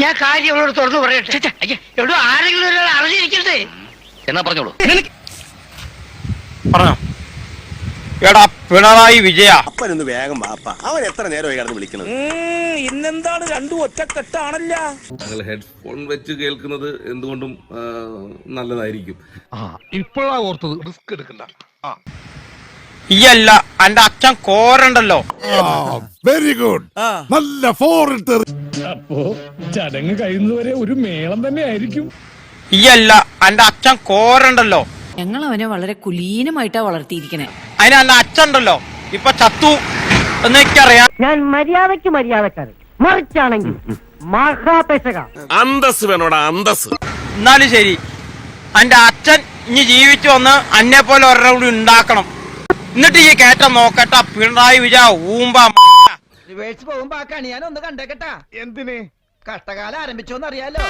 ഞാൻ കാര്യം അവളോട് തുറന്നു പറയട്ടെ. എവിടെ ആരെങ്കിലും ഒരാൾ അറിഞ്ഞിരിക്കട്ടെ. എന്നാ പറഞ്ഞോളൂ. പറഞ്ഞോ. എടാ പിണറായി വിജയ. അപ്പനൊന്ന് വേഗം വാപ്പ അവൻ എത്ര നേരമായി കടന്ന് വിളിക്കുന്നത് ഇന്നെന്താണ് രണ്ടും ഒറ്റക്കെട്ടാണല്ല? നിങ്ങൾ ഹെഡ്ഫോൺ വെച്ച് കേൾക്കുന്നത് എന്തുകൊണ്ടും ആ, നല്ലതായിരിക്കും. ഇപ്പോഴാ ഓർത്തത്. റിസ്ക് എടുക്കണ്ട. ഈയല്ല എന്റെ അച്ഛൻ കോരണ്ടല്ലോ. വെരി ഗുഡ് നല്ല ഫോറിൻ അപ്പോ ചടങ്ങ് കഴിയുന്നതുവരെ ഒരു മേളം തന്നെ ആയിരിക്കും. ഈയല്ല എന്റെ അച്ഛൻ കോരണ്ടല്ലോ. ഞങ്ങൾ അവനെ വളരെ കുലീനമായിട്ടാ വളർത്തിയിരിക്കണേ. അതിന് എന്റെ അച്ഛൻ ഉണ്ടല്ലോ ഇപ്പൊ ചത്തു. എന്ന് എനിക്കറിയാം ഞാൻ മര്യാദയ്ക്ക് മര്യാദക്കാരൻ മറിച്ചാണെങ്കിൽ മഹാപേശക. അന്തസ് വേണോടാ അന്തസ് എന്നാലും ശരി. എന്റെ അച്ഛൻ ഇനി ജീവിച്ചു വന്ന് അന്നെ പോലെ ഒരെണ്ണം കൂടി ഉണ്ടാക്കണം. എന്നിട്ട് ഈ കയറ്റം നോക്കട്ട പിണറായി വിജയ ഊമ്പ റിവേഴ്സ് പോകുമ്പോ ആ ഒന്ന് കണ്ടേക്കട്ടാ. എന്തിന്? കഷ്ടകാലം ആരംഭിച്ചോന്ന് അറിയാലോ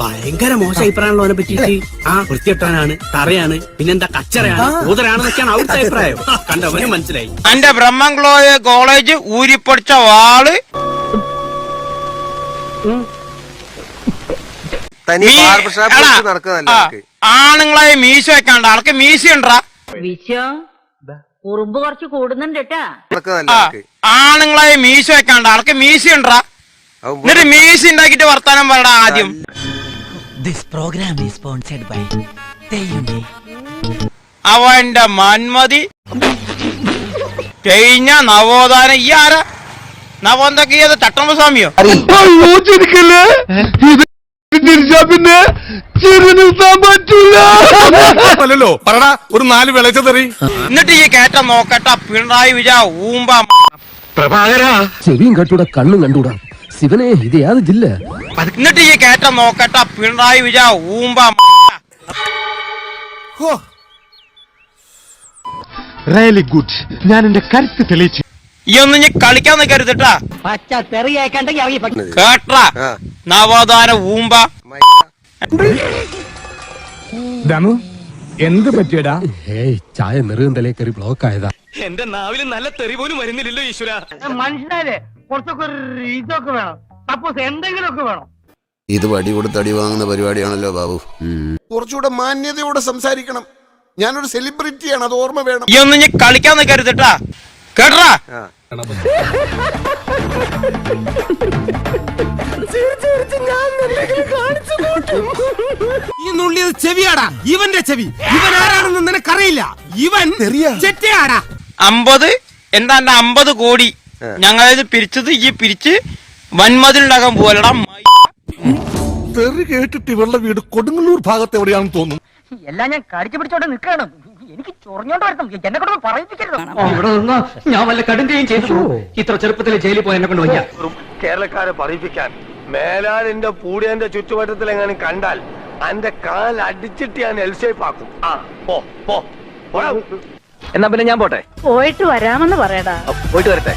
ഭയങ്കര മോശം അഭിപ്രായമുള്ള അവനെ പറ്റിയിട്ട്. ആ വൃത്തിയെട്ടാനാണ് തറയാണ് പിന്നെന്താ കച്ചറയാണ് ഊതരാണെന്നൊക്കെയാണ് അവിടുത്തെ അഭിപ്രായം. കണ്ടവന് മനസ്സിലായി. എന്റെ ബ്രഹ്മംഗ്ലോ കോളേജ് ഊരിപ്പൊടിച്ച വാൾ. തനി ബാർബർ ഷാപ്പ് നടക്കുന്നതല്ല ആ, എനിക്ക്. ആണുങ്ങളെ മീശ വെക്കാണ്ട്. ആൾക്ക് മീശ ഉണ്ടാ ഉറുമ്പ് കുറച്ച് കൂടുന്നുണ്ട് കേട്ടാ എനിക്ക്. മീശ വെക്കാണ്ട. ആൾക്ക് മീശ ഉണ്ടാ എന്നിട്ട് മീശ ഉണ്ടാക്കിട്ട് വർത്താനം പറയടാ ആദ്യം. This programme is sponsored by അവന്റെ മന്മതി. കഴിഞ്ഞ നവോദാന ഈ ആരാ? നവോന്തൊക്കെ ചട്ടമ്പ സ്വാമിയോ പിന്നെ? അല്ലല്ലോ പറടാ ഒരു നാല് വിളച്ചതെറി എന്നിട്ട് ഈ കയറ്റം നോക്കട്ട പിണറായി വിജയ ഊമ്പ ചെവിയും കട്ടൂടാ കണ്ണും കണ്ടൂടാ. ശിവനെ ഇത് യാത് ജില്ല എന്നിട്ട് ഈ കയറ്റം നോക്കട്ട പിണറായി വിജയ ഊമ്പ റിയലി ഗുഡ് ഞാൻ എന്റെ കരുത്ത് തെളിയിച്ചു. ഈ ഒന്നും ഇനി കളിക്കാൻ നിൽക്കരുതട്ടാ പച്ച തെറിയേക്കണ്ടെങ്കിൽ. കേട്ടാ നവോദാന നവോത്ഥാന ഊമ്പ. ദമു എന്ത് പറ്റിയടാ? ഏയ് ചായ നെറുകന്തലേ തലേ കയറി ബ്ലോക്ക് ആയതാ. എന്റെ നാവിൽ നല്ല തെറി പോലും വരുന്നില്ലല്ലോ ഈശ്വര. മനുഷ്യനാലേ കുറച്ചൊക്കെ ഒരു ഇതൊക്കെ വേണം. സപ്പോസ് എന്തെങ്കിലുമൊക്കെ വേണം. ഇത് വടി കൊടുത്ത് അടി വാങ്ങുന്ന പരിപാടിയാണല്ലോ ബാബു. കുറച്ചുകൂടെ മാന്യതയോടെ സംസാരിക്കണം. ഞാനൊരു സെലിബ്രിറ്റിയാണ് അത് ഓർമ്മ വേണം. ഈ ഞാൻ ഇനി കളിക്കാൻ നിൽക്കരുതട്ടാ കേട്ടാ ആ. ഈ നുള്ളിയത് ചെവിയാടാ. ഇവന്റെ ചെവി. ഇവൻ ആരാണെന്ന് നിനക്കറിയില്ല. ഇവൻ ചെറ്റയാടാ. അമ്പത് എന്താ എന്റെ അമ്പത് കോടി. ഞങ്ങളത് പിരിച്ചത് ഈ പിരിച്ച് വൻമതിലുണ്ടാക്കാൻ പോലടാ. തെറി കേട്ടിട്ട് ഇവളുടെ വീട് കൊടുങ്ങല്ലൂർ ഭാഗത്ത് എവിടെയാണെന്ന് തോന്നുന്നു. എല്ലാം ഞാൻ കടിച്ചു പിടിച്ചോണ്ട് നിൽക്കണം എനിക്ക് ചൊറിഞ്ഞോണ്ട് വരണം എന്നെ കൊണ്ട് പറയിപ്പിക്കരുത്. ഇവിടെ നിന്ന്? ഞാൻ വല്ല കടുങ്കയും ചെയ്തു. ഇത്ര ചെറുപ്പത്തിൽ ജയിലിൽ പോയി എന്നെ കൊണ്ട് വയ്യ കേരളക്കാരെ പറയിപ്പിക്കാൻ മേലാൽ എന്റെ പൂടിയന്റെ ചുറ്റുവട്ടത്തിൽ എങ്ങനെ കണ്ടാൽ എന്റെ കാൽ അടിച്ചിട്ട് ഞാൻ എൽഷേപ്പ് ആക്കും. ആ പോ പോ. പോടാ. എന്നാ പിന്നെ ഞാൻ പോട്ടെ. പോയിട്ട് വരാമെന്ന് പറയടാ. പോയിട്ട് വരട്ടെ.